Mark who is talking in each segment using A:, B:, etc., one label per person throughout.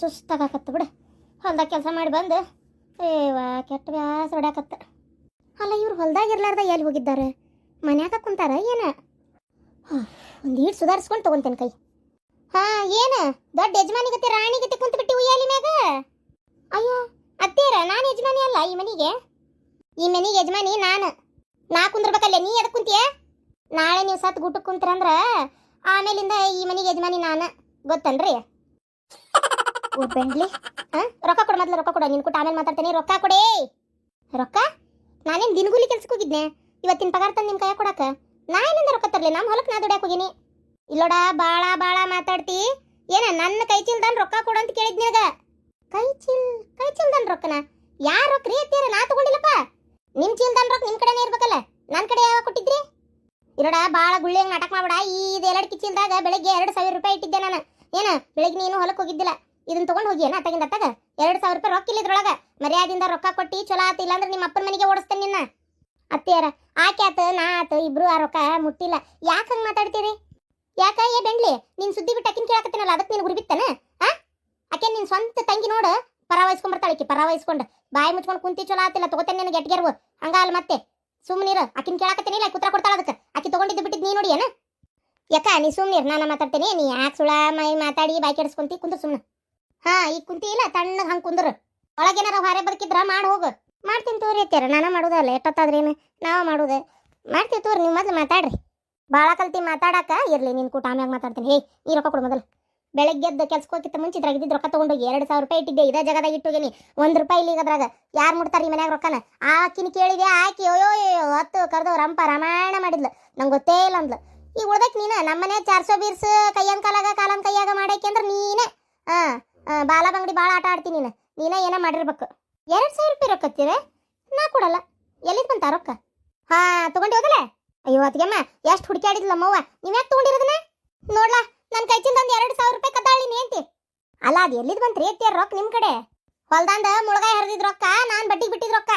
A: ಸುಸ್ತಾಗಕತ್ತ ಬಿಡು. ಹೊಲ್ದಾಗ ಕೆಲಸ ಮಾಡಿ ಬಂದು ಏವ ಕೆಟ್ಟ ವ್ಯಾಸ ಹೊಡ್ಯಾಕತ್ತ. ಅಲ್ಲ, ಇವ್ರು ಹೊಲ್ದಾಗ ಇರ್ಲಾರ್ದ ಎಲ್ಲಿ ಹೋಗಿದ್ದಾರೆ? ಮನ್ಯಾಗ ಕುಂತಾರ ಏನ? ಒಂದು ಈಟ್ ಸುಧಾರಿಸ್ಕೊಂಡು ತಗೊಂತೇನೆ ಕೈ. ಹಾಂ, ಏನು? ದೊಡ್ಡ ಯಜಮಾನಿ ಗತಿ, ರಾಣಿ ಗತಿ ಕುಂತ ಬಿಟ್ಟಿ ಉಯ್ಯಾಲಿ ಮ್ಯಾಗ ಅಯ್ಯೋ ಅತ್ತೇರ ನಾನು ಯಜಮಾನಿ ಅಲ್ಲ ಈ ಮನೆಗೆ? ಈ ಮನೆಗೆ ಯಜಮಾನಿ ನಾನು. ನಾ ಕುಂದ್ರಬೇಕಲ್ಲ, ನೀ ಎದಕ್ಕೆ ಕುಂತಿಯ? ನಾಳೆ ನೀವು ಸತ್ ಗುಟ್ಟಕ್ಕೆ ಕುಂತ್ರಂದ್ರ, ಆಮೇಲಿಂದ ಈ ಮನೆಗೆ ಯಜಮಾನಿ ನಾನು. ಗೊತ್ತನ್ರಿ? ಓ, ಬೆಂಡ್ಲಿ. ಹಾ ರೊಕ್ಕ ಕೊಡು ಮೊದ್ಲು, ರೊಕ್ಕ ಕೊಡು. ನಿನ್ ಕೊಟ್ಟು ಆಮೇಲೆ ಮಾತಾಡ್ತೇನೆ. ರೊಕ್ಕ ಕೊಡೇ. ರೊಕ್ಕ? ನಾನೇನು ದಿನಗೂಲಿ ಕೆಲ್ಸಕ್ಕೆ ಹೋಗಿದ್ನೆ? ಇವತ್ತಿನ ಪಗಾರ ತಂದು ನಿಮ್ಮ ಕೈಯಾಗ ಕೊಡಾಕ? ನಾ ಏನಿಂದ ರೊಕ್ಕ ತರ್ಲಿ. ನಮ್ಮ ಹೊಲಕ್ಕೆ ನಾ ದುಡ್ಯಾಕ ಹೋಗಿನಿ. ಇಲ್ಲೋಡ ಭಾಳ ಭಾಳ ಮಾತಾಡ್ತಿ. ಏನ, ನನ್ನ ಕೈ ಚೀಲ್ದನ್ ರೊಕ್ಕ ಕೊಡು ಅಂತ ಕೇಳಿದ್ ನಿನಗ ಕೈ ಚೀಲ್, ಕೈ ಚೀಲ್ದನ್ ರೊಕ್ಕನ? ಯಾರ ರೊಕ್ಕ? ರೀ ಅತ್ತೀರ ನಾ ತಗೊಂಡಿಲ್ಲಪ್ಪ. ನಿಮ್ಮ ಚೀಲ್ದನ್ ರೊಕ್ಕ ನಿಮ್ಮ ಕಡೆನೇ ಇರ್ಬೇಕಲ್ಲ. ನನ್ನ ಕಡೆ ಯಾವಾಗ ಕೊಟ್ಟಿದ್ರಿ? ಇರೋಡ ಭಾಳ ಗುಳ್ಳಿಯಂಗೆ ನಾಟಕ ಮಾಡ್ಬೇಡ. ಈ ಎರಡು ಕಿಚೀಲ್ದಾಗ ಬೆಳಗ್ಗೆ ಎರಡು ಸಾವಿರ ರೂಪಾಯಿ ಇಟ್ಟಿದ್ದೆ ನಾನು. ಏನು, ಬೆಳಗ್ಗೆ ನೀನು ಹೊಲಕ್ಕೆ ಹೋಗಿದ್ದಿಲ್ಲ. ಇದನ್ನ ತಗೊಂಡ್ ಹೋಗಿ ಏನ ಅತ್ತಾಗಿಂದ ಅತ್ತಾಗ? ಎರಡು ಸಾವಿರ ರೂಪಾಯಿ ರೊಕ್ಕ ಇಲ್ಲಿದ್ರೊಳಗ. ಮರ್ಯಾದಿಂದ ರೊಕ್ಕ ಕೊಟ್ಟಿ ಚಲೋ ಆತ, ಇಲ್ಲಾಂದ್ರೆ ನಿಮ್ಮ ಅಪ್ಪನ ಮನೆಗೆ ಓಡಿಸ್ತೇನೆ ನಿನ್ನ. ಅತ್ತೆಯರ ಆಕೆ ಆತ ನಾ ಆತ ಇಬ್ರು ಆ ರೊಕ್ಕ ಮುಟ್ಟಿಲ್ಲ. ಯಾಕೆ ಹಂಗೆ ಮಾತಾಡ್ತೀರಿ? ಯಾಕ ಏ ಬೆಂಡ್ಲಿ ನಿನ್ ಸುದ್ದಿ ಬಿಟ್ಟು ಅಕ್ಕಿನ ಕೇಳಕತ್ತೀನಲ್ಲ ಅದಕ್ಕೆ ನೀನು ಗುರಿಬಿತ್ತನ ಆ? ಆಕೆ ನಿನ್ ಸ್ವಂತ ತಂಗಿ ನೋಡು ಪರ ವಹಿಸ್ಕೊಂಡ್ಬರ್ತಾಳೆ ಆಕಿ ಪರಾವಹಿಸ್ಕೊಂಡು ಬಾಯಿ ಮುಚ್ಕೊಂಡು ಕುಂತಿ ಚಲೋ ಆತಿಲ್ಲ ತಗೋತೇನೆ ನಿನಗೆ ಎಟ್ಗೆರ್ವು ಹಂಗ ಅಲ್ಲ ಮತ್ತೆ. ಸುಮ್ಮನಿರು ಆಕಿನ ಕೇಳಕತ್ತೀನಿಲ್ಲ ಕುತ್ರ ಕೊಡ್ತಾಳ ಅದಕ್ಕೆ. ಆಕಿ ತಗೊಂಡಿದ್ದು ಬಿಟ್ಟಿದ್ದು ನೀ ನೋಡಿ ಏನ? ಯಾಕ ನೀ ಸುಮ್ಮನಿರು ನಾನು ಮಾತಾಡ್ತೇನೆ. ನೀ ಯಾಕೆ ಸುಳ ಮೈ ಮಾತಾಡಿ ಬಾಯಿ ಕೆಡಿಸ್ಕೊಂತಿ ಕುಂತು ಸುಮ್ಮನೆ ಹಾ ಈ ಕುಂತಿ ಇಲ್ಲ, ತಣ್ಣಗೆ ಹಂಗೆ ಕುಂದ್ರ. ಒಳಗೇನಾರ ಹೊರೆ ಬದುಕಿದ್ರ ಮಾಡಿ ಹೋಗು. ಮಾಡ್ತೀನಿ ತೋರಿ ಅತ್ಯಾರ ನಾನು ಮಾಡೋದಲ್ಲ, ಎಷ್ಟೊತ್ತಾದ್ರೇನು? ನಾವು ಮಾಡೋದು. ಮಾಡ್ತೀವಿ ತೋರಿ, ನೀವು ಮೊದಲು ಮಾತಾಡ್ರಿ. ಭಾಳ ಕಲ್ತಿ ಮಾತಾಡಕ, ಇರಲಿ ನಿನ್ನ ಕೂಟ ಆಮ್ಯಾಗ ಮಾತಾಡ್ತೀನಿ. ಹೇ ನೀ ರೊಕ್ಕ ಕೊಡು ಮೊದಲು. ಬೆಳಗ್ಗೆ ಎದ್ದು ಕೆಲ್ಸಕ್ಕೆ ಹೋಗಿತ್ತ ಮುಂಚೆ ಇದ್ದಿದ್ದು ರೊಕ್ಕ ತಗೊಂಡೋಗಿ ಎರಡು ಸಾವಿರ ರೂಪಾಯಿ ಇಟ್ಟಿದ್ದೆ, ಇದೇ ಜಾಗದಾಗ ಇಟ್ಟೋಗೇನಿ. ಒಂದು ರೂಪಾಯಿ ಇಲ್ಲಿ ಅದ್ರಾಗ. ಯಾರು ಮುಡ್ತಾರೆ ಈ ಮನ್ಯಾಗ ರೊಕ್ಕನ? ಆಕಿನ ಕೇಳಿದೆ, ಆಕಿ ಅಯ್ಯೋ ಅಯ್ಯೋ ಹತ್ತು ಕರೆದು ರಂಪ ರಾಮಾಯಣ ಮಾಡಿದ್ಲು. ನಂಗೆ ಗೊತ್ತೇ ಇಲ್ಲ ಅಂದ್ಲು. ಈಗ ಉಳ್ದಕ್ಕೆ ನೀನು, ನಮ್ಮನೆ ಚಾರ್ಸೋ ಬೀರ್ಸ್, ಕೈಯನ್ ಕಾಲಾಗ, ಕಾಲನ್ ಕೈಯಾಗ ಮಾಡಕ್ಕೆ ಅಂದ್ರೆ ನೀನೇ. ಹಾ. ಬಾಲ ಬಂಗಡಿ ಭಾಳ ಆಟ ಆಡ್ತೀನಿ ನೀನು. ನೀನೇ ಏನೋ ಮಾಡಿರ್ಬೇಕು. ಎರಡು ಸಾವಿರ ರೂಪಾಯಿ ರೊಕ್ಕ ನಾ ಕೊಡಲ್ಲ. ಎಲ್ಲಿದ್ ಬಂತ ರೊಕ್ಕ? ಹಾ, ತಗೊಂಡಿ ಹೋದಲ್ಲ ಅಯ್ಯೋ ಅತ್ಗೆಮ್ಮ ಎಷ್ಟು ಹುಡುಕಿ ಆಡಿದ್ಲಮ್ಮ ಅವ್ವ ನೀವ್ ಯಾಕೆ ತಗೊಂಡಿರೋದನ್ನ? ನೋಡ್ಲಾ ನನ್ನ ಕೈ ಚಿಂದ ಎರಡು ಸಾವಿರ ರೂಪಾಯಿ ಕದ್ದಾಳಿ ನೀ ಅಂತಿ ಅಲ್ಲ, ಅದು ಎಲ್ಲಿದ್ ರೀ ಎತ್ತಿಯ ರೊಕ್ಕ ನಿಮ್ಮ ಕಡೆ? ಹೊಲ್ದಾಂದ ಮುಳಗಾಯಿ ಹರಿದಿದ್ ರೊಕ್ಕ, ನಾನು ಬಡ್ಡಿಗೆ ಬಿಟ್ಟಿದ್ ರೊಕ್ಕ.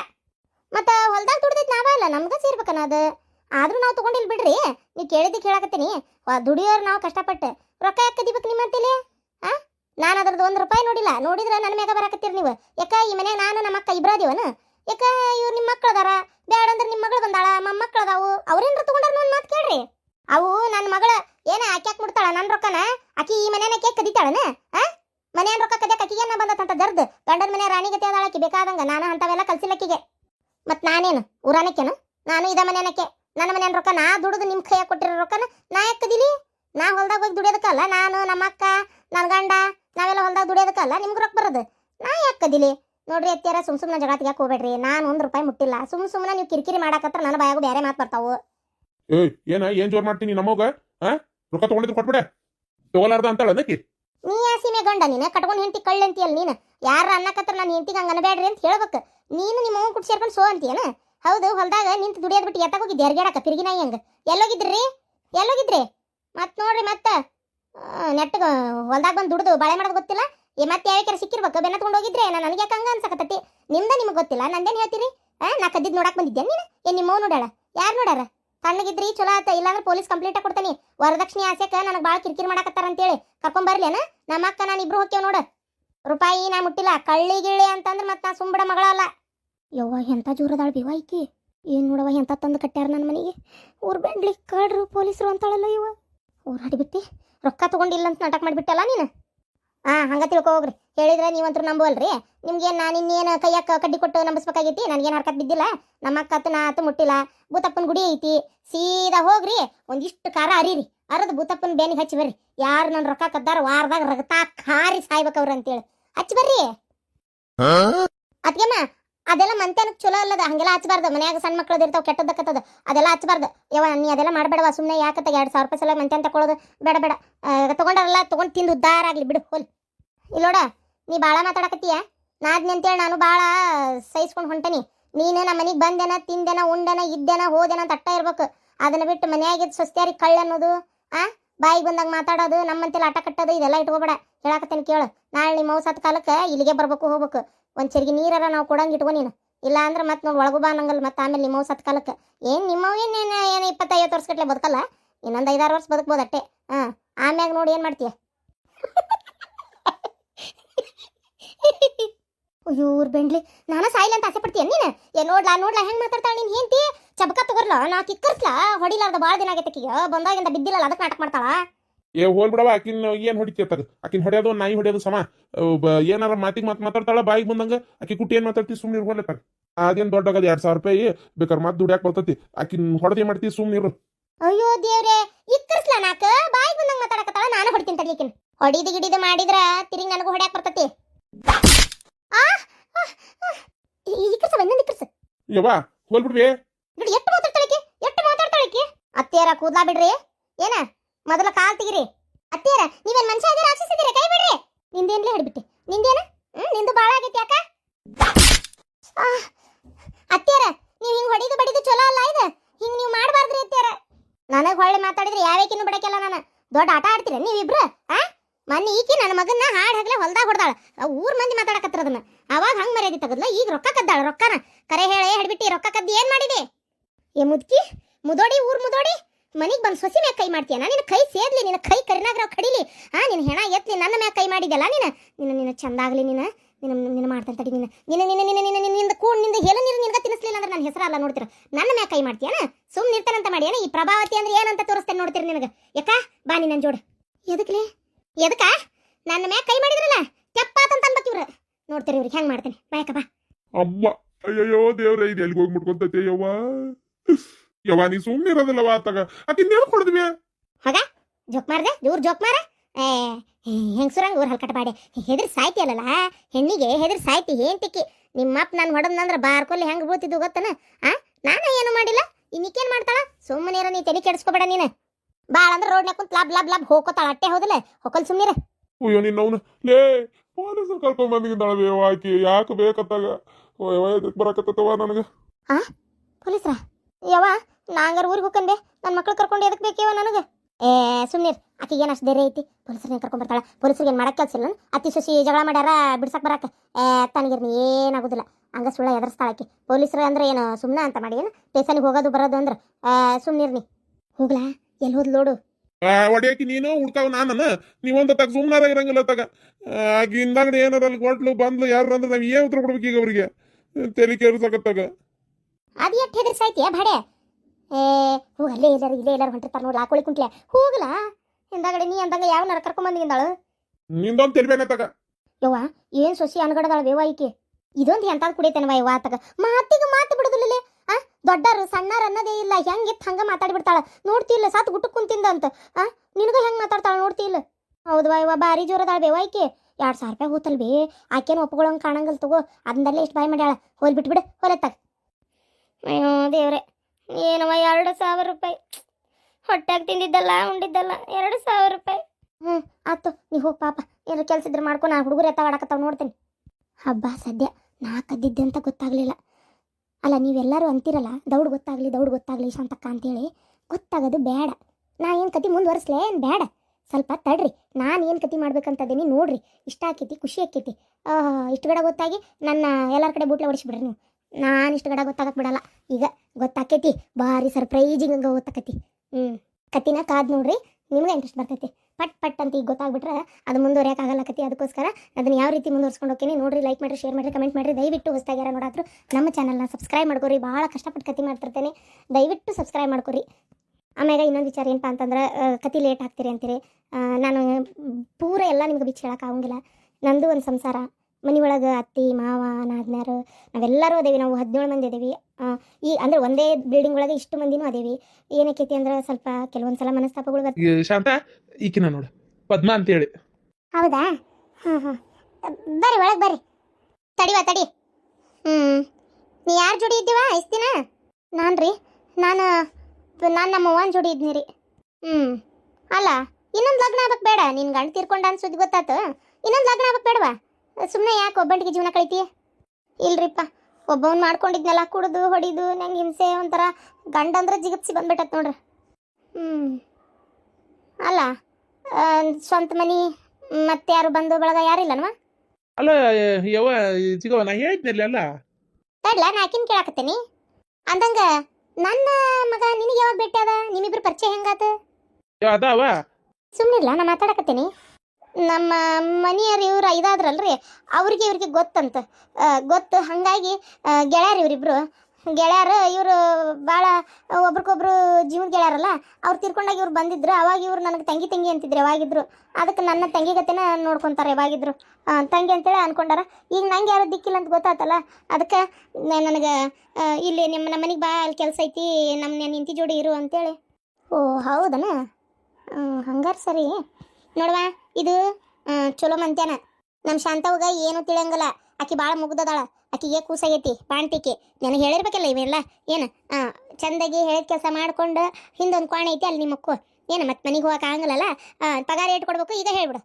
A: ಮತ್ತೆ ಹೊಲ್ದಾಗ ದುಡ್ದಿದ್ ನಾವ ಅಲ್ಲ, ನಮ್ಗೆ ಸೇರ್ಬೇಕನ ಅದು. ಆದ್ರೂ ನಾವು ತಗೊಂಡಿಲ್ ಬಿಡ್ರಿ. ನೀವ್ ಕೇಳಿದ್ದು ಕೇಳಕತ್ತೀನಿ. ದುಡಿಯೋರು ನಾವು ಕಷ್ಟಪಟ್ಟು. ರೊಕ್ಕ ಯಾಕೆ ಕದಿಬೇಕು ನಿಮ್ಮ ಅಂತೇಳಿ ಆ? ನಾನು ಅದ್ರದ್ದು ಒಂದು ರೂಪಾಯಿ ನೋಡಿಲ್ಲ. ನೋಡಿದ್ರೆ ನನ್ನ ಮ್ಯಾಗ ಬರಾಕತ್ತೀರಿ ನೀವು. ಯಾಕ ಈ ಮನೆಗೆ ನಾನು ನಮ್ಮ ಅಕ್ಕ ಇಬ್ರ ಅದೀವನ? ಯಾಕ ಇವ್ರು ನಿಮ್ಮ ಮಕ್ಳು ಅದಾರ ಬ್ಯಾಡ ಅಂದ್ರೆ ನಿಮ್ಮ ಮಗಳು ಬಂದಾಳ ಮಕ್ಕಳು ಅದಾವು ಅವ್ರೇನ್ರ ತಗೊಂಡಾರ ನನ್ನ ಮಾತು ಕೇಳ್ರಿ. ಅವು ನನ್ನ ಮಗಳ ಏನ ಆಕ್ಯಾಕ್ ಮುಡ್ತಾಳ ನನ್ನ ರೊಕ್ಕನ? ಆಕಿ ಈ ಮನೆನ ಕೇಕ್ ಕದಿತಾಳನ? ಆ? ಮನೆಯನ್ ರೊಕ್ಕ ಕದ್ಯಾಕ ಅಕ್ಕಿಗೆ ಬಂದತ್ತಂತ ಜರ್ದ್ ಗಂಡನ ಮನೆ ರಾಣಿ ಅದಾಳ ಆಕಿ, ಬೇಕಾದಂಗ ನಾನು ಅಂತವೆಲ್ಲ ಕಲ್ಸಿಲ್ಲಕ್ಕಿಗೆ ಮತ್ತು ನಾನೇನು? ಊರಾನಕ್ಕೇನು? ನಾನು ಇದ ಮನೆನಕ್ಕೆ. ನನ್ನ ಮನೆಯನ್ ರೊಕ್ಕ ನಾ ದುಡಿದು ನಿಮ್ಮ ಕೈಯಾಗ ಕೊಟ್ಟಿರೋ ರೊಕ್ಕನ ನಾ ಯಾಕೆ ಕದಿಲಿ? ನಾ ಹೊಲ್ದಾಗ ಹೋಗಿ ದುಡಿಯೋದಕ್ಕಲ್ಲ. ನಾನು ನಮ್ಮ ಅಕ್ಕ ನನ್ನ ಗಂಡ ನಾವೆಲ್ಲ ಹೊಲ್ದಾಗ ದುಡಿಯೋದಕ್ಕಲ್ಲ ನಿಮ್ಗೆ ರೊಕ್ಕ ಬರೋದು? ನಾ ಯಾಕೆ ಕದಿಲಿ? ನೋಡ್ರಿ ಅತ್ಯಾರ ಸುಮ್ ಸುಮ್ಮನೆ ಜಗಳ ತೆಗಿಯಕ್ಕೆ ಹೋಗ್ಬೇಡ್ರಿ? ನಾನು ಒಂದು ರೂಪಾಯಿ ಮುಟ್ಟಿಲ್ಲ. ಸುಮ್ ಸುಮ್ಮನೆ ನೀವು ಕಿರಿಕಿರಿ ಮಾಡಕತ್ರ ನನ್ನ ಬಾಯಾಗು ಬೇರೆ ಮಾತು ಬರ್ತಾವು.
B: ಏಯ್ ಏನ ಏನ್ ಜೋರ್ ಮಾಡ್ತೀನಿ ನಮ್ಮವ್ಗ? ಹಾ ರೊಕ್ಕ ತಗೊಂಡಿದ್ರು ಕೊಟ್ಬಿಡ. ತಗೋಲಾರ್ದ ಅಂತಾಳ ಅದಕ್ಕೆ?
A: ನೀ ಆಸಿಮೆ ಸೀಮೆ ಗಂಡ ನೀನ? ಕಟ್ಕೊಂಡು ಹೆಂಡತಿ ಕಳ್ಳ ಅಂತೀಯಲ್ಲ ನೀನು? ಯಾರ ಅನ್ನಕತ್ರ ನಾನು ಹೆಂಡತಿಗೆ ಹಂಗ ಅನ್ಬೇಡ್ರಿ ಅಂತ ಹೇಳ್ಬೇಕು. ನೀನು ನಿಮ್ಮ ಮಗು ಕುಟ್ ಸೇರ್ಕೊಂಡು ಸೋ ಅಂತೀಯನ? ಹೌದು ಹೊಲ್ದಾಗ ನಿಂತು ದುಡಿಯೋದ್ ಬಿಟ್ಟು ಎತ್ತಾಗ ಹೋಗಿದ್ದೆ? ಎರ್ಗ್ಯಾಡಕ? ತಿರುಗಿ ಹೆಂಗ ಹಂಗ? ಎಲ್ಲೋಗಿದ್ರಿ? ಎಲ್ಲೋಗಿದ್ರಿ? ಮತ್ ನೋಡ್ರಿ ಮತ್ತ? ನೆಟ್ಟಗ ಹೊಲ್ದಾಗ ಬಂದು ದುಡ್ದು ಬಾಳೆ ಮಾಡೋದು ಗೊತ್ತಿಲ್ಲ? ಈ ಮತ್ತೆ ಯಾವ್ಯಾರ ಸಿಕ್ಕಿರ್ಬೇಕು? ಬೆನ್ನ ತಗೊಂಡು ಹೋಗಿದ್ರೆ ನಾನು ನನಗೆ ಯಾಕೆ ಹಂಗ ಅನ್ಸಕತ್ತತಿ? ನಿಮ್ದ ನಿಮ್ಗೆ ಗೊತ್ತಿಲ್ಲ, ನಂದೇನು ಹೇಳ್ತೀರಿ? ನಾ ಕದ್ದಿದ್ ನೋಡಕ್ ಬಂದಿದ್ದೆ ನೀನು? ಏನ್ ನಿಮ್ಮ ಅವ್ವ ನೋಡ್ಯಾಳ? ಯಾರು ನೋಡ್ಯಾರ? ತಣ್ಣಗಿದ್ರಿ, ಚಲೋ ಆತ, ಇಲ್ಲಾಂದ್ರೆ ಪೊಲೀಸ್ ಕಂಪ್ಲೇಂಟ್ ಕೊಡ್ತಾನೆ. ವರದಕ್ಷಿಣೆ ಆಸೆಕ ನನಗೆ ಭಾಳ ಕಿರಿಕಿರಿ ಮಾಡಕತ್ತಾರ ಅಂತೇಳಿ ಕರ್ಕೊಂಡ್ ಬರ್ಲೇನ ನಮ್ಮ ಅಕ್ಕ ನಾನು ಇಬ್ರು ಹೋಗ್ತೇವೆ ನೋಡು. ರೂಪಾಯಿ ನಾ ಮುಟ್ಟಿಲ್ಲ, ಕಳ್ಳಿ ಗಿಳ್ಳಿ ಅಂತಂದ್ರೆ ಮತ್ತೆ ನಾ ಸುಂಬಡ ಮಗಳಲ್ಲ ಯವ್ವ, ಎಂತ ಜೋರದಾಳ ಬಿವ ಐಕಿ ಏನ್ ನೋಡವ ಎಂತ ತಂದು ಕಟ್ಟ್ಯಾರ ನನ್ನ ಮನೆಗೆ? ಊರ್ ಬೆಂಡ್ಲಿ ಕಳ್ರು ಪೊಲೀಸರು ಅಂತಾಳಲ್ಲ ಇವ. ಊರಾಡಿ ಬಿಟ್ಟಿ? ರೊಕ್ಕ ತಗೊಂಡಿಲ್ಲ ಅಂತ ನಾಟಕ ಮಾಡಿಬಿಟ್ಟಲ್ಲ ನೀನು? ಹಾಂ ಹಂಗೆ ತಿಳ್ಕೊ ಹೋಗ್ರಿ. ಹೇಳಿದ್ರೆ ನೀವಂತರೂ ನಂಬುವಲ್ರಿ. ನಿಮ್ಗೆ ನಾನು ಇನ್ನೇನು ಕೈಯಾಕ ಕಡ್ಡಿ ಕೊಟ್ಟು ನಂಬಿಸ್ಬೇಕಾಗೈತಿ? ನನಗೇನು ಹರ್ಕತ್ ಬಿದ್ದಿಲ್ಲ? ನಮ್ಮ ಅಕ್ಕ ನಾ ಆತು ಮುಟ್ಟಿಲ್ಲ. ಭೂತಪ್ಪನ ಗುಡಿ ಐತಿ. ಸೀದಾ ಹೋಗ್ರಿ. ಒಂದಿಷ್ಟು ಖಾರ ಅರಿರಿ. ಅರದು ಭೂತಪ್ಪನ ಬೇನಿಗೆ ಹಚ್ಚಿ ಬರ್ರಿ. ಯಾರು ನನ್ನ ರೊಕ್ಕ ಕದ್ದಾರ ವಾರದಾಗ ರಗತಾ ಖಾರಿ ಸಾಯ್ಬೇಕವ್ರ ಅಂತೇಳಿ. ಹಚ್ಚಿ ಬರ್ರಿ. ಅದ್ಗೆಮ್ಮ ಅದೆಲ್ಲ ಮಂತ್ಯಾನಕ್ಕೆ ಚಲೋ ಅಲ್ಲದ? ಹಂಗೆಲ್ಲ ಹಚ್ಚಬಾರ್ದು ಮನ್ಯಾಗ ಸಣ್ಣ ಮಕ್ಕಳು ಇರ್ತಾವ ಕೆಟ್ಟದಕ್ಕತ್ತದ ಅದೆಲ್ಲ ಹಚ್ಚಬಾರ್ದು ಯವ ನೀ ಅದೆಲ್ಲ ಮಾಡಬೇಡವ ಸುಮ್ಮನೆ ಯಾಕತ್ತ ಎರಡು ಸಾವಿರ ರೂಪಾಯಿ ಸಲ ಮಂತ್ಯಾನ ತಗೊಳ್ಳೋದು ಬೇಡ ಬೇಡ. ತಗೊಂಡಾರಲ್ಲ, ತಗೊಂಡು ತಿಂದು ಉದ್ದಾರ ಆಗಲಿ, ಬಿಡು, ಹೋಲ್. ಇಲ್ಲೋಡ ನೀ ಭಾಳ ಮಾತಾಡಕತ್ತೀಯ? ನಾದ್ನಿ ಅಂತೇಳಿ ನಾನು ಭಾಳ ಸಹಿಸ್ಕೊಂಡು ಹೊಂಟನಿ. ನೀನು ನಮ್ಮ ಮನೆಗೆ ಬಂದೇನ, ತಿಂದೇನ, ಉಂಡೆನ, ಇದ್ದೇನ, ಹೋದೆನ ಅಂತ ಅಟ್ಟ ಇರ್ಬೇಕು. ಅದನ್ನ ಬಿಟ್ಟು ಮನ್ಯಾಗಿದ್ದು ಸ್ವಸ್ತ್ಯಾರಿ ಕಳ್ಳ ಅನ್ನೋದು, ಆ? ಬಾಯಿಗೆ ಬಂದಾಗ ಮಾತಾಡೋದು, ನಮ್ಮಂತೆಲ್ಲ ಆಟ ಕಟ್ಟೋದು, ಇದೆಲ್ಲ ಇಟ್ಕೋಬೇಡ. ಹೇಳಕತ್ತೇನೆ ಕೇಳು. ನಾಳೆ ನಿಮ್ಮ ಮೌಸ್ ಕಾಲಕ್ಕೆ ಇಲ್ಲಿಗೆ ಬರ್ಬೇಕು, ಹೋಗ್ಬೇಕು. ಒಂದ್ ಚರಿಗೆ ನೀರಾರ ನಾವು ಕೊಡಂಗೆ ಇಟ್ಕೊ ನೀನು. ಇಲ್ಲ ಅಂದ್ರೆ ಮತ್ತೆ ನೋಡಿ ಒಳಗು ಬಾ ನಂಗಲ್ ಮತ್ತೆ ಆಮೇಲೆ ನಿಮ್ಮವ್ವ ಸತ್ ಕಾಲಕ್ಕೆ ಏನು ನಿಮ್ಮವ್ವ ಏನು ಏನು ಇಪ್ಪತ್ತೈವತ್ತು ವರ್ಷ ಗಟ್ಲೆ ಬದುಕಲ್ಲ? ಇನ್ನೊಂದು ಐದಾರು ವರ್ಷ ಬದುಕ್ಬೋದು ಅಟ್ಟೆ. ಹಾಂ, ಆಮ್ಯಾಗ ನೋಡಿ ಏನು ಮಾಡ್ತೀಯ? ಇವ್ರು ಬೆಂಡ್ಲಿ, ನಾನು ಸಾಯಿಲ್ಲ ಅಂತ ಆಸೆ ಪಡ್ತೀಯ ನೀನು? ಏ ನೋಡ್ಲಾ ನೋಡ್ಲಾ, ಹೆಂಗೆ ಮಾತಾಡ್ತಾಳೆ ನೀನು ಹೆಂಡತಿ? ಚಬಕ ತಗೋರ್ಲ, ನಾ ಕಿಕ್ಕರ್ಸ್ಲಾ? ಹೊಡಿಲಾರ್ದ ಭಾಳ ದಿನ ಆಗೈತೆ ಬಂದಾಗಿಂದ ಬಿದ್ದಿಲ್ಲ ಅದಕ್ಕೆ ನಾಟಕ ಮಾಡ್ತಾಳ?
B: ಏ ಹೋಲ್ ಬಿಡವ ಆಕಿನ ಏನ್ ಹೊಡಿತಿರ್ತಾರ ಆಕಿನ ಹೊಡೆಯೋದು ನಾಯಿ ಹೊಡೆಯೋದು ಸಮ. ಏನಾರ ಮಾತಿಗೆ ಮಾತು ಮಾತಾಡ್ತಾಳ ಬಾಯಿಗೆ ಬಂದಂಗ ಆಕಿ ಕುಟ್ಟಿ ಏನ್ ಮಾತಾಡ್ತಿ ಸುಮ್ಮನೆ ಇರ್ಬೋಲತ್ತಾರ ಅದೇನ್ ದೊಡ್ಡ ಆಗದ ಎರಡ್ ಸಾವಿರ ರೂಪಾಯಿ ಬೇಕಾದ್ರೆ ಮತ್ತೆ ದುಡ್ಯಾಕ್ ಬರ್ತತಿ. ಆಕಿನ ಹೊಡೆದೇ ಮಾಡ್ತಿ ಸುಮ್ಮನೆ ಇರು
A: ಅಯ್ಯೋ ದೇವ್ರೆ ಇಕ್ಕರ್ಸ್ಲ ನಾಕ? ಬಾಯಿಗೆ ಬಂದಂಗ ಮಾತಾಡಕತ್ತಾಳ ನಾನು ಹೊಡಿತೀನಿ ಆಕಿನ. ಹೊಡಿದು ಗಿಡಿದು ಮಾಡಿದ್ರ ತಿರುಗಿ ನನಗೂ ಹೊಡ್ಯಾಕ್ ಬರ್ತತಿ. ಇಕ್ಕರ್ಸ ಬಂದಂದ ಇಕ್ಕರ್ಸ.
B: ಯವ್ವ ಹೋಲ್ ಬಿಡ್ವಿ.
A: ನೋಡಿ ಎಷ್ಟು ಮಾತಾಡ್ತಾಳಕ್ಕೆ ಎಷ್ಟು ಮಾತಾಡ್ತಾಳಕ್ಕೆ ಅತ್ತೆಯರ ಕೂದ್ಲಾ ಬಿಡ್ರಿ. ಏನ? ಮೊದಲ ಕಾಲ್ ತೆಗಿರಿ. ಅತ್ತಿಯರ, ನೀವೇನ್ ಮನುಷ್ಯ ಇದೀರ ರಾಕ್ಷಸಿದ್ದೀರ ಕೈ ಬಿಡ್ರಿ. ನಿಂದೇನ್ಲೇ ಹಿಡ್ಬಿಟ್ಟೆ ನಿಂದೇನ? ನಿಂದು ಬಾಳ ಆಗೈತಿ ಯಾಕ? ಅತ್ತಿಯರ, ನೀವ್ ಹಿಂಗ್ ಹೊಡಿದು ಬಡಿದು ಚಲೋ ಅಲ್ಲ ಇದು? ಹಿಂಗ್ ನೀವು ಮಾಡಬಾರ್ದ್ರಿ ಅತ್ತಿಯರ. ನನಗ್ ಹೊಳ್ಳಿ ಮಾತಾಡಿದ್ರೆ ಯಾವೇಕಿನ್ನು ಬಿಡಕ್ಕೆಲ್ಲ ನಾನು. ದೊಡ್ಡ ಆಟ ಆಡ್ತೀರ ನೀವಿಬ್ರು? ಆ? ಮೊನ್ನೆ ಈಕಿ ನನ್ನ ಮಗನ್ನ ಹಾಡ್ ಹಗ್ಲೆ ಹೊಲ್ದಾಗ ಹೊಡ್ದಾಳ. ಊರ್ ಮಂದಿ ಮಾತಾಡಕತ್ರ ಅದನ್ನ. ಅವಾಗ ಹಂಗ್ ಮರ್ಯಾದಿ ತಗದ್ಲ, ಈಗ ರೊಕ್ಕ ಕದ್ದಾಳ, ರೊಕ್ಕನ. ಕರೆ ಹೇಳೇ ಹಿಡ್ಬಿಟ್ಟಿ, ರೊಕ್ಕ ಕದ್ದು ಏನ್ ಮಾಡಿದಿ? ಏ ಮುದ್ಕಿ, ಮುದೋಡಿ, ಊರ್ ಮುದೋಡಿ? ಮನಿಗ್ ಬಂದು ಸೊಸಿ ಮ್ಯಾಗ ಕೈ ಮಾಡ್ತೀಯ? ನಿನ್ನ ಕೈ ಸೇದ್ಲಿ ನಿನ್ನ ಕೈ ಕರಿನಾಗ್ರಾವ್ ಕಡಿಲಿ. ಆ ನಿನ್ನ ಹೆಣ ಎತ್ಲಿ ನನ್ನ ಮ್ಯಾಗ ಕೈ ಮಾಡಿದಲ್ಲ ನೀನು? ನಿನ್ನ ನಿನ್ನ ಚಂದಾಗ್ಲಿ ನೀನು? ನಿನ್ನ ನಿನ್ನ ಮಾಡ್ತಾನೆ ತಡಿ ನೀನು? ನಿನ್ನ ನಿನ್ನ ನಿನ್ನ ನಿನ್ನ ನಿನ್ನಿಂದ ಕೂಡ ನಿಂದ ಹೇಳ ನೀರು ನಿನ್ಗ ತಿನ್ನಿಸ್ಲಿಲ್ಲ ಅಂದ್ರೆ ನನ್ನ ಹೆಸರಲ್ಲ ನೋಡ್ತೀರ. ನನ್ನ ಮ್ಯಾಗ ಕೈ ಮಾಡ್ತೀಯನ? ಸುಮ್ ನಿರ್ತಾನಂತ ಮಾಡ್ಯಾನ? ಈ ಪ್ರಭಾವತಿ ಅಂದ್ರೆ ಏನಂತ ತೋರಿಸ್ತೇನೆ ನೋಡ್ತೀರಿ ನಿನಗ? ಯಾಕ? ಬಾ ನಿನ್ನ ನನ್ನ ಜೋಡ. ಎದಕ್ಲೆ? ಎದಕ ನನ್ನ ಮ್ಯಾಗ ಕೈ ಮಾಡಿದ್ರಲ್ಲ? ಕೆಪ್ಪಾತಂತ ಅನ್ಬೇಕು ಇವ್ರು. ನೋಡ್ತೀರಿ ಇವ್ರಿಗೆ ಹೆಂಗ್ ಮಾಡ್ತೇನೆ. ಬಾಯಕ ಬಾ.
B: ಅಮ್ಮ ಅಯ್ಯಯ್ಯೋ ದೇವ್ರ ಇದು ಎಲ್ಲಿಗೆ ಹೋಗಿ ಮುಟ್ಕೊಂತೈತೆ ಯವ್ವ? ಯವ್ವ ನೀ ಸುಮ್ನೆ ಇರೋದಿಲ್ಲವ ಆತಾಗ ಆಕಿನ ನೇಳು ಕೊಡದ್ವಿ?
A: ಜೋಕ್ ಮಾಡ್ದೆ ಇವ್ರು ಜೋಕ್ ಮಾರ. ಏ ಹೆಂಗ್ಸುರಂಗ ಊರ್ ಹಲ್ಕಟ ಬಾಡೆ ಹೆದ್ರ ಸಾಯ್ತಿ ಅಲ್ಲಲ್ಲ ಹೆಣ್ಣಿಗೆ ಹೆದ್ರ ಸಾಯ್ತಿ ನಿಮ್ಮ ನಿಮ್ಮಪ್ಪ ನಾನು ಹೊಡದ್ನಂದ್ರ ಬಾರ್ಕೊಲ್ಲಿ ಹೆಂಗ್ ಬೀಳ್ತಿದ್ದು ಗೊತ್ತನ? ಆ? ನಾನು ಏನು ಮಾಡಿಲ್ಲ. ಇನ್ನಿಕೇನ್ ಮಾಡ್ತಾಳ? ಸುಮ್ಮನೆ ಇರೋ ನೀ ತಲೆ ಕೆಡಿಸ್ಕೋಬೇಡ ನೀನು. ಬಾಳ ಅಂದ್ರೆ ರೋಡ್ನ್ಯಾಗ ಕುಂತ ಲಾಬ್ ಲಾಬ್ ಲಾಬ್ ಹೋಗೋತಾಳ ಅಟ್ಟೆ ಹೌದಲ್ಲ. ಹೊಕಲ್ ಸುಮ್ಮನಿರ
B: ಅಯ್ಯೋ ನಿನ್ನ ಅವನು. ಲೇ ಪೊಲೀಸ್ ಕರ್ಕೊಂಡ್ ಬಂದಿದ್ದಾಳ ಆಕಿ. ಯಾಕೆ ಬೇಕತ್ತಾಗ? ಓ ಇದಕ್ಕೆ ಬರಕತ್ತವ ನನಗೆ?
A: ಪೊಲೀಸ್ರ? ಯವ್ವ ನಾಂಗಾರ ಊರಿಗೆ ಹೋಗಂದೆ ನನ್ನ ಮಕ್ಳು ಕರ್ಕೊಂಡು ಎದಕ್ಕೆ ಬೇಕೇವ ನನಗೆ? ಏ ಸುಮ್ನಿರ್. ಆಕಿಗೆ ಏನು ಅಷ್ಟು ಧೈರ್ಯ ಐತಿ? ಪೊಲೀಸರಿಗೆ ಕರ್ಕೊಂಡ್ ಬರ್ತಾಳ? ಪೊಲೀಸರಿಗೆ ಏನು ಮಾಡಕ್ಕೆ ಕೆಲಸ ಇಲ್ಲ ಅತಿ ಸುಸಿ ಜಗಳ ಮಾಡ್ಯಾರ ಬಿಡ್ಸಕ್ ಬರಾಕ. ಏ ತನಗಿರ್ನಿ ಏನಾಗುದಿಲ್ಲ. ಹಂಗ ಸುಳ್ಳ ಎದರ್ಸ್ತಾಳಕ್ಕೆ ಪೊಲೀಸರು ಅಂದ್ರೆ ಏನು ಸುಮ್ಮನೆ ಅಂತ ಮಾಡಿ ಏನು? ಸ್ಟೇಷನ್ಗೆ ಹೋಗೋದು ಬರೋದು ಅಂದ್ರೆ. ಸುಮ್ನಿರ್ನಿ ಹೋಗ್ಲಾ? ಎಲ್ಲಿ ಹೋದ್ ನೋಡು.
B: ಒಡಿಯಾಕಿ ನೀನು ಹುಡ್ಕಾವ್ ನಾನನ್ನ ನೀವೊಂದು ತಗ ಸುಮ್ನಾರ ಇರಂಗಿಲ್ಲ ತಗ. ಆಗಿಂದ ಹಿಂದಾಗಡೆ ಏನಾರ ಅಲ್ಲಿ ಕೊಟ್ಲು ಬಂದ್ಲು ಯಾರು ಅಂದ್ರೆ ನಾವ್ ಏನ್ ಉತ್ತರ ಕೊಡ್ಬೇಕು ಈಗ ಅವ್ರಿಗೆ? ತಲೆ ಕೇಳಿಸಕತ್ತಾಗ
A: ಅದು ಎಷ್ಟು ಹೆದರ್ಸಾಯ್ತಿಯ ಭಾಡೆ ಏ ಹೂ ಅಲ್ಲೇ ಎಲ್ಲಾರು ಇಲ್ಲೇ ಎಲ್ಲಾರು ಹೊಂಟಿರ್ತಾರ ನೋಡಿ ಹಾಕೊಳ್ಳಿ ಕುಂಟ್ಲೆ. ಹೋಗ್ಲಾ ಹಿಂದಾಗಡೆ ನೀ ಅಂದಂಗ ಯಾವ ನರ ಕರ್ಕೊಂಡ್ ಬಂದಿಂದಾಳು
B: ನಿಂದೊಂದ್ ತೆಲಿಬೇನೆ ತಗ.
A: ಯವ್ವ ಏನ್ ಸೊಸಿ ಅನ್ಗಡದಾಳ ಬೇವ ಈಕೆ? ಇದೊಂದು ಎಂತಾದ್ ಕುಡಿತೇನೆ ಯವ್ವ ಆತಗ. ಮಾತಿಗೆ ಮಾತು ಬಿಡುದಿಲ್ಲ ಆ ದೊಡ್ಡರು ಸಣ್ಣರು ಅನ್ನೋದೇ ಇಲ್ಲ. ಹೆಂಗಿತ್ತು ಹಂಗ ಮಾತಾಡಿ ಬಿಡ್ತಾಳ ನೋಡ್ತಿಲ್ಲ ಸಾತ್ ಗುಟ್ಟು ಕುಂತಿಂದ ಅಂತ. ಆ ನಿನಗೂ ಹೆಂಗ್ ಮಾತಾಡ್ತಾಳ ನೋಡ್ತಿಲ್ಲ. ಹೌದು ಯವ್ವ ಬಾರಿ ಜೋರದಾಳ ಬೇವ ಈಕೆ. ಎರಡ್ ಸಾವಿರ ರೂಪಾಯಿ ಹೋತಲ್ ಬೇ ಆಕೇನು ಒಪ್ಕೊಳ್ಳೋಂಗ್ ಕಾಣಂಗಲ್ ತಗೋ. ಅದನ್ನೆಲ್ಲ ಎಷ್ಟು ಬಾಯ್ ಮಾಡ್ಯಾಳ. ಹೋಲ್ ಬಿಟ್ಬಿಡು ಹೋಲತ್ತಾಗ. ಅಯ್ಯೋ ದೇವ್ರೆ. ಏನವ, ಎರಡು ಸಾವಿರ ರೂಪಾಯಿ. ಹೊಟ್ಟೆಗೆ ತಿಂದಿದ್ದಲ್ಲ, ಉಂಡಿದ್ದಲ್ಲ, ಎರಡು ಸಾವಿರ ರೂಪಾಯಿ. ಹ್ಞೂ ಆತು, ನೀ ಹೋಗಿ ಪಾಪ ಏನು ಕೆಲಸ ಇದ್ರೆ ಮಾಡ್ಕೊ, ನಾನು ಹುಡುಗರು ಎತ್ತಾಡಕತ್ತಾವ ನೋಡ್ತೀನಿ. ಹಬ್ಬ ಸದ್ಯ ನಾ ಕದ್ದಿದ್ದೆ ಅಂತ ಗೊತ್ತಾಗ್ಲಿಲ್ಲ. ಅಲ್ಲ, ನೀವೆಲ್ಲರೂ ಅಂತೀರಲ್ಲ, ದೌಡ್ ಗೊತ್ತಾಗಲಿ ದೌಡ್ ಗೊತ್ತಾಗಲಿ ಶಾಂತಕ್ಕ ಅಂತೇಳಿ. ಗೊತ್ತಾಗೋದು ಬೇಡ ನಾ ಏನು ಕತಿ ಮುಂದುವರಿಸ್ಲೇ ಏನು ಬೇಡ ಸ್ವಲ್ಪ ತಡ್ರಿ, ನಾನು ಏನು ಕತಿ ಮಾಡ್ಬೇಕಂತದೇನಿ ನೋಡ್ರಿ. ಇಷ್ಟ ಆಕೈತಿ, ಖುಷಿ ಆಕೈತಿ. ಇಷ್ಟು ಗಡ ಗೊತ್ತಾಗಿ ನನ್ನ ಎಲ್ಲರ ಕಡೆ ಬೂಟ್ಲೆ ಹೊಡಿಸ್ಬಿಡ್ರಿ ನೀವು. ನಾನು ಇಷ್ಟು ಗಡ ಗೊತ್ತಾಗಕ್ಕೆ ಬಿಡಲ್ಲ. ಈಗ ಗೊತ್ತಾಕೈತಿ, ಭಾರಿ ಸರ್ಪ್ರೈಸಿಂಗ್ ಹಂಗೆ ಗೊತ್ತಾಕೈತಿ. ಹ್ಞೂ ಕತಿನ ಕಾದ್ ನೋಡ್ರಿ, ನಿಮ್ಗೆ ಇಂಟ್ರೆಸ್ಟ್ ಬರ್ತೈತಿ. ಪಟ್ ಪಟ್ ಅಂತ ಈಗ ಗೊತ್ತಾಗ್ಬಿಟ್ರೆ ಅದು ಮುಂದುವರಿಯೋಕ್ಕಾಗಲ್ಲ ಕತಿ ಅದಕ್ಕೋಸ್ಕರ ಅದನ್ನ ಯಾವ ರೀತಿ ಮುಂದುವರ್ಸ್ಕೊಂಡು ಹೋಗ್ತೀನಿ ನೋಡ್ರಿ ಲೈಕ್ ಮಾಡಿರಿ ಶೇರ್ ಮಾಡಿರಿ ಕಮೆಂಟ್ ಮಾಡಿರಿ. ದಯವಿಟ್ಟು ಹೊಸ್ದಾಗಿ ಯಾರು ನೋಡಾದ್ರು ನಮ್ಮ ಚಾನಲ್ನ ಸಬ್ಸ್ಕ್ರೈಬ್ ಮಾಡ್ಕೊರಿ. ಭಾಳ ಕಷ್ಟಪಟ್ಟು ಕತಿ ಮಾಡ್ತಿರ್ತೇನೆ. ದಯವಿಟ್ಟು ಸಬ್ಸ್ಕ್ರೈಬ್ ಮಾಡ್ಕೊರಿ. ಆಮ್ಯಾಗ ಇನ್ನೊಂದು ವಿಚಾರ ಏನಪ್ಪ ಅಂತಂದ್ರೆ ಕತಿ ಲೇಟ್ ಆಗ್ತೀರಿ ಅಂತೀರಿ. ನಾನು ಪೂರ ಎಲ್ಲ ನಿಮ್ಗೆ ಬಿಚ್ಚಿ ಹೇಳೋಕ್ಕಾಗಂಗಿಲ್ಲ ನಂದು ಒಂದು ಸಂಸಾರ. ಮನೆ ಒಳಗೆ ಅತ್ತಿ ಮಾವ ನಾದ್ನ್ಯಾರು ನಾವೆಲ್ಲರೂ ಅದೇವಿ. ನಾವು ಹದಿನೇಳು ಮಂದಿ ಅದೇವಿ. ಈ ಅಂದ್ರೆ ಒಂದೇ ಬಿಲ್ಡಿಂಗ್ ಒಳಗೆ ಇಷ್ಟು ಮಂದಿನೂ ಅದೇವಿ. ಏನಕ್ಕೈತಿ ಅಂದ್ರೆ ಸ್ವಲ್ಪ ಕೆಲವೊಂದು ಸಲ ಮನಸ್ತಾಪಗಳು ಬರ್ತಾವೆ
C: ಈ ಶಾಂತ ಈಕಿನ ನೋಡು. ಪದ್ಮ ಅಂತೇಳಿ.
A: ಹೌದಾ? ಹಾಂ ಹಾಂ. ಬರ್ರಿ ಒಳಗೆ ಬರ್ರಿ. ತಡಿವಾ ತಡಿ. ಹ್ಞೂ ನೀ ಯಾರ ಜೋಡಿ ಇದ್ದೀವ? ಇಷ್ಟು ದಿನ? ನಾನು ರೀ ನಾನು ನಾನು ನಮ್ಮ ಅವ್ವನ ಜೋಡಿ ಇದ್ನಿ ರೀ. ಹ್ಞೂ ಅಲ್ಲ ಇನ್ನೊಂದು ಲಗ್ನ ಆಗ್ಬೇಕು ಬೇಡ. ನಿನ್ನ ಗಂಡ ತೀರ್ಕೊಂಡ ಅನ್ಸೋದು ಗೊತ್ತಾತು. ಇನ್ನೊಂದು ಲಗ್ನ ಆಗ್ಬೇಕು ಬೇಡವಾ? ಸುಮ್ಮನೆ ಯಾಕೆ ಒಬ್ಬಂಟಿಗೆ ಜೀವನ ಕಳಿತೀಯ? ಇಲ್ರಿಪ್ಪ ಒಬ್ಬವನ್ ಮಾಡ್ಕೊಂಡಿದ್ನಲ್ಲ ಕುಡಿದು ಹೊಡಿದು ನಂಗೆ ಹಿಂಸೆ ಒಂಥರ ಗಂಡಂದ್ರೆ ಅಂದ್ರೆ ಜಿಗಪ್ಸಿ ಬಂದ್ಬಿಟ್ಟತ್ ನೋಡ್ರಿ. ಹ್ಞೂ ಅಲ್ಲ ಸ್ವಂತ ಮನಿ ಮತ್ತೆ ಯಾರು ಬಂದು ಬಳಗ ಯಾರಿಲ್ಲನವ
C: ಅಲ್ಲ ಯವ್ವ ಸಿಗವ ನಾ ಹೇಳಿದ್ನಲ್ಲಿ ಅಲ್ಲ?
A: ತಡ್ಲ ನಾ ಆಕಿನ ಕೇಳಾಕತ್ತೀನಿ. ಅಂದಂಗ ನನ್ನ ಮಗ ನಿನಗೆ ಯಾವಾಗ ಭೇಟಿ ಅದ? ನಿಮ್ಮಿಬ್ರು ಪರಿಚಯ ಹೆಂಗಾತ?
C: ಅದಾವ?
A: ಸುಮ್ಮನಿಲ್ಲ ನಾ ಮಾತಾಡಕತ್ತೇನಿ. ನಮ್ಮ ಮನೆಯವ್ರು ಇವ್ರು ಐದಾದ್ರಲ್ರಿ, ಅವ್ರಿಗೆ ಇವ್ರಿಗೆ ಗೊತ್ತಂತ. ಗೊತ್ತು. ಹಾಗಾಗಿ ಗೆಳೆಯರು ಇವರಿಬ್ರು. ಗೆಳೆಯರು ಇವರು ಭಾಳ ಒಬ್ರಿಗೊಬ್ರು ಜೀವನ ಗೆಳೆಯರಲ್ಲ, ಅವ್ರು ತಿರ್ಕೊಂಡಾಗ ಇವ್ರು ಬಂದಿದ್ರು. ಅವಾಗ ಇವ್ರು ನನಗೆ ತಂಗಿ ತಂಗಿ ಅಂತಿದ್ರು ಯಾವಾಗಿದ್ರು. ಅದಕ್ಕೆ ನನ್ನ ತಂಗಿ ಗತೇನ ನೋಡ್ಕೊಂತಾರೆ ಯಾವಾಗಿದ್ರು. ತಂಗಿ ಅಂತೇಳಿ ಅನ್ಕೊಂಡಾರ. ಈಗ ನಂಗೆ ಯಾರು ದಿಕ್ಕಿಲ್ಲ ಅಂತ ಗೊತ್ತಾತಲ್ಲ, ಅದಕ್ಕೆ ನನಗೆ ಇಲ್ಲಿ ನಿಮ್ಮ ನಮ್ಮ ಮನೆಗೆ ಬಾ, ಅಲ್ಲಿ ಕೆಲಸ ಐತಿ ನಮ್ಮ ನಿಂತಿ ಜೋಡಿ ಇರು ಅಂತೇಳಿ. ಓ, ಹೌದನ? ಹಂಗಾರೆ ಸರಿ. ನೋಡವಾ. ಇದು ಚಲೋ ಮಂತ್ಯಾನ. ನಮ್ಮ ಶಾಂತವ್ಗ ಏನು ತಿಳಿಯಂಗಿಲ್ಲ. ಆಕಿ ಭಾಳ ಮುಗ್ದದಾಳ. ಆಕಿಗೆ ಕೂಸಾಗೈತಿ ಪಾಂಟಿಕೆ. ನನಗೆ ಹೇಳಿರ್ಬೇಕಲ್ಲ ಇವೆಲ್ಲ? ಏನು? ಚಂದಾಗಿ ಹೇಳಿದ ಕೆಲಸ ಮಾಡ್ಕೊಂಡು ಹಿಂದೊಂದು ಕೋಣೆ ಐತಿ ಅಲ್ಲಿ ನಿಮ್ಮಕ್ಕು. ಏನು ಮತ್ತೆ ಮನೆಗೆ ಹೋಗಕ್ಕೆ ಆಗಂಗಿಲ್ಲಲ್ಲ? ಆ, ಪಗಾರ ಏಟ್ ಕೊಡ್ಬೇಕು? ಈಗ ಹೇಳ್ಬಿಡು.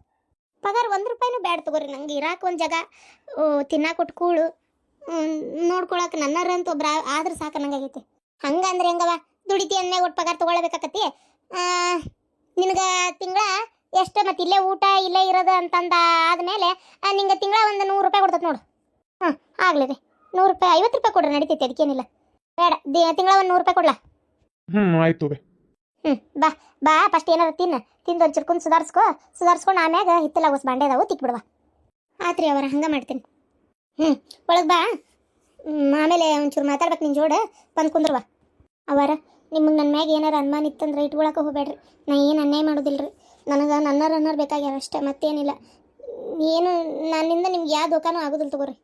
A: ಪಗಾರ ಒಂದು ರೂಪಾಯಿನೂ ಬ್ಯಾಡ ತಗೋರಿ ನಂಗೆ. ಇರಾಕೆ ಒಂದು ಜಾಗ ತಿನ್ನಾಕ ಕೊಟ್ಕೂಳು ನೋಡ್ಕೊಳಕ್ಕೆ ನನ್ನರಂತ ಒಬ್ರ ಆದ್ರೆ ಸಾಕು ನಂಗಾಗೈತಿ. ಹಂಗಂದ್ರೆ ಹೆಂಗವ ದುಡಿತಿ ಅಂದ್ಮೇಲೆ ಒಟ್ಟು ಪಗಾರ ತೊಗೊಳ್ಬೇಕಾಕತಿ ನಿನಗೆ ತಿಂಗಳ ಎಷ್ಟು ಮತ್ತೆ ಇಲ್ಲೇ ಊಟ ಇಲ್ಲೇ ಇರೋದು ಅಂತಂದ ಆದಮೇಲೆ ನಿಂಗೆ ತಿಂಗಳ ಒಂದು ನೂರು ರೂಪಾಯಿ ಕೊಡ್ತದೆ ನೋಡು. ಹ್ಞೂ ಆಗಲಿ ರೀ. ನೂರು ರೂಪಾಯಿ ಐವತ್ತು ರೂಪಾಯಿ ಕೊಡ್ರಿ ನಡೀತೈತೆ ಅದಕ್ಕೇನಿಲ್ಲ. ಬೇಡ ತಿಂಗಳ ಒಂದು ನೂರು ರೂಪಾಯಿ ಕೊಡ್ಲಾ?
B: ಹ್ಞೂ ಆಯ್ತು
A: ಹ್ಞೂ ಬಾ ಬಾ ಫಸ್ಟ್ ಏನಾದ್ರು ತಿನ್ನು. ತಿಂದು ಒಂದು ಚಿರ್ಕೊಂಡು ಸುಧಾರಿಸ್ಕೋ. ಸುಧಾರಿಸ್ಕೊಂಡು ಆಮ್ಯಾಗ ಹಿತ್ತಲ ಹೊಸ ಬಾಂಡೆ ಅದಾವು ತಿಕ್ಬಿಡ್ವಾ. ಆತ್ರಿ ಅವರ ಹಂಗೆ ಮಾಡ್ತೀನಿ. ಹ್ಞೂ ಒಳಗೆ ಬಾ. ಆಮೇಲೆ ಒಂಚೂರು ಮಾತಾಡ್ಬೇಕು ನಿನ್ನ ಜೋಡ. ಬಂದು ಕುಂದ್ರವ ಅವರ ನಿಮಗೆ ನನ್ನ ಮ್ಯಾಗ ಏನಾರು ಅನುಮಾನ ಇತ್ತಂದ್ರೆ ಇಟ್ಕೊಳಕ್ಕೆ ಹೋಗ್ಬೇಡ್ರಿ. ನಾ ಏನು ಅನ್ಯಾಯ ಮಾಡೋದಿಲ್ಲ ರೀ ನನಗೆ ನನ್ನರ ಅನ್ನೋರು ಬೇಕಾಗ್ಯಾರ ಅಷ್ಟೇ, ಮತ್ತೇನಿಲ್ಲ. ಏನು ನನ್ನಿಂದ ನಿಮ್ಗೆ ಯಾವ ದುಃಖನೂ ಆಗೋದಿಲ್ಲ ತಗೋರಿ.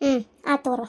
A: ಹ್ಞೂ ಆತು ತಗೋರ್ವ.